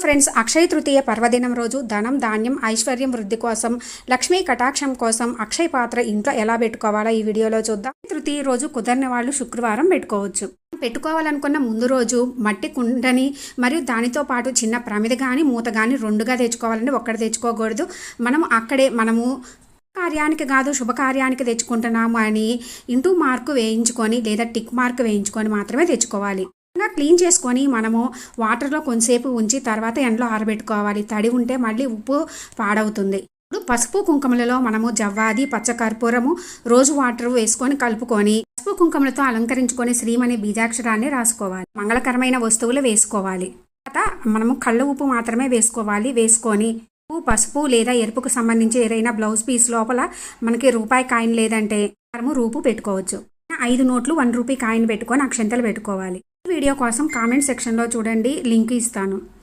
Friends Akshaya Tritiya పర్వదినం రోజు ధనం ధాన్యం ఐశ్వర్యం వృద్ధి కోసం లక్ష్మీ కటాక్షం కోసం అక్షయ పాత్ర ఇంట్లో ఎలా పెట్టుకోవాలో ఈ వీడియోలో చూద్దాం తృతీయ రోజు కుదరని వాళ్ళు శుక్రవారం పెట్టుకోవచ్చు పెట్టుకోవాలనుకున్న ముందు రోజు మట్టి కుండని మరియు దానితో పాటు చిన్న ప్రమిద కానీ మూత కానీ రెండుగా తెచ్చుకోవాలంటే ఒక్కటి తెచ్చుకోకూడదు మనం అక్కడే మనము కార్యానికి కాదు శుభకార్యానికి తెచ్చుకుంటున్నాము అని ఇంటూ మార్కు వేయించుకొని లేదా టిక్ మార్క్ వేయించుకొని మాత్రమే తెచ్చుకోవాలి క్లీన్ చేసుకొని మనము వాటర్లో కొంతసేపు ఉంచి తర్వాత ఎండలో ఆరబెట్టుకోవాలి. తడి ఉంటే మళ్ళీ ఉప్పు పాడవుతుంది. ఇప్పుడు పసుపు కుంకుమలలో మనము జవ్వాది పచ్చకర్పూరము రోజు వాటర్ వేసుకొని కలుపుకొని పసుపు కుంకుమలతో అలంకరించుకొని శ్రీమణి బీజాక్షరాన్ని రాసుకోవాలి. మంగళకరమైన వస్తువులు వేసుకోవాలి. తర్వాత మనము కళ్ళ ఉప్పు మాత్రమే వేసుకోవాలి. వేసుకొని ఉప్పు పసుపు లేదా ఎరుపుకు సంబంధించి ఏదైనా బ్లౌజ్ పీస్ లోపల మనకి రూపాయి కాయిన్ లేదంటే మనము రూపు పెట్టుకోవచ్చు. ఐదు నోట్లు వన్ రూపీ కాయిన్ పెట్టుకొని అక్షంతలు పెట్టుకోవాలి. వీడియో కోసం కామెంట్ సెక్షన్లో చూడండి లింక్ ఇస్తాను.